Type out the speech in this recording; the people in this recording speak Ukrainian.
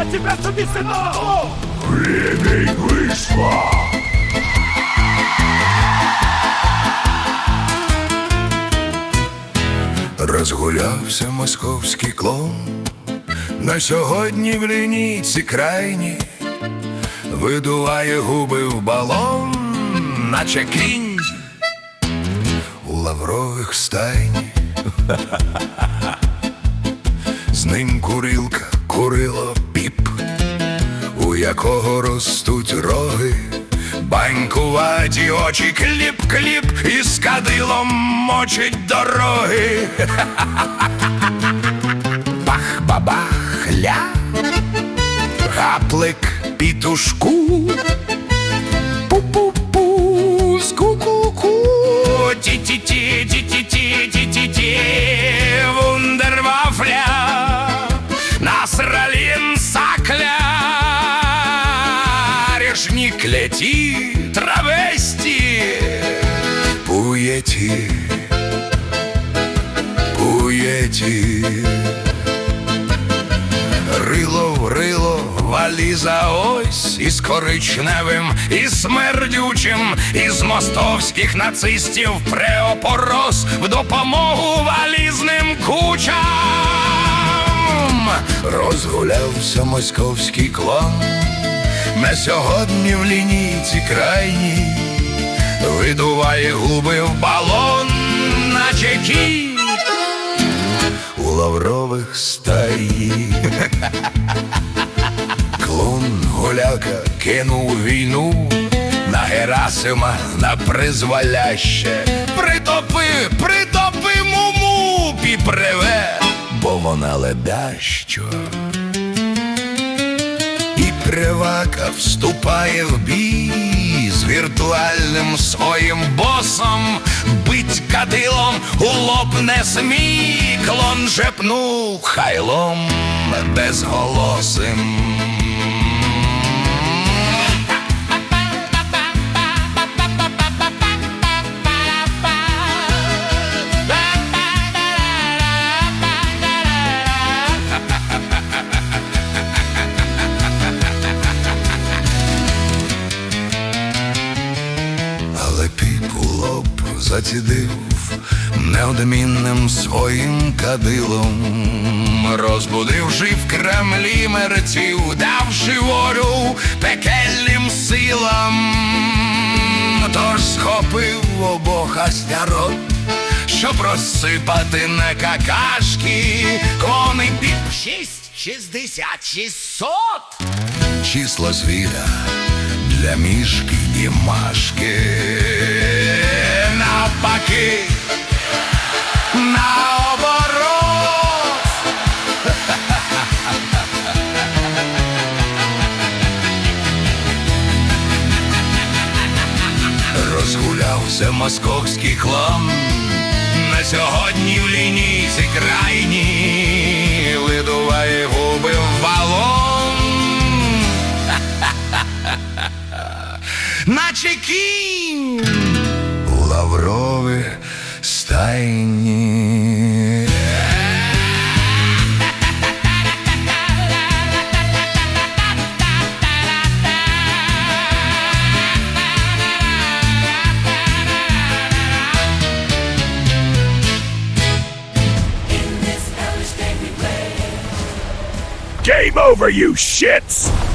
Я тебя собі сынок! Время вышло. Розгулявся московський клон. На сьогодні в лінійці крайні видуває губи в балон, наче кінь у лаврових стайні. З ним курилка, курило піп, у якого ростуть роги, банькуваті очі кліп-кліп, і з кадилом мочить дороги. Бах-бабах, ля, гаплик пітушку. Пу-пу-пу, з ку-ку-ку, ті-ті-ті, ті-ті-ті, ті-ті-ті, решник травесті, пуєті, пуєті. Рило в рило, валіза ось із коричневим, і смердючим, із мостовських нацистів преопорос в допомогу валізним кучам. Розгулявся московський клон. На сьогодні в лінійці крайній видуває губи в балон, наче кінь у лаврових стаї. Клон голяка кинув війну на Герасима на призволяще. Притопи, притопи муму піпреве, бо вона ледащо. І привака вступає в бій з віртуальним своїм босом, бить кадилом у лоб не смій, клон жепнув хайлом безголосим. Зацідив неодмінним своїм кадилом, розбудивши в Кремлі мерців, давши волю пекельним силам, тож схопив обох астерот, щоб розсипати на какашки, клони піп шість, шістдесят, шістсот. Число звіра для мішки і машки. Навпаки, наоборот. Розгулявся московський хлам. На сьогодні в лінійці крайні видуває губи в балон. наче кінь у лаврові стайні. Game over, you shits!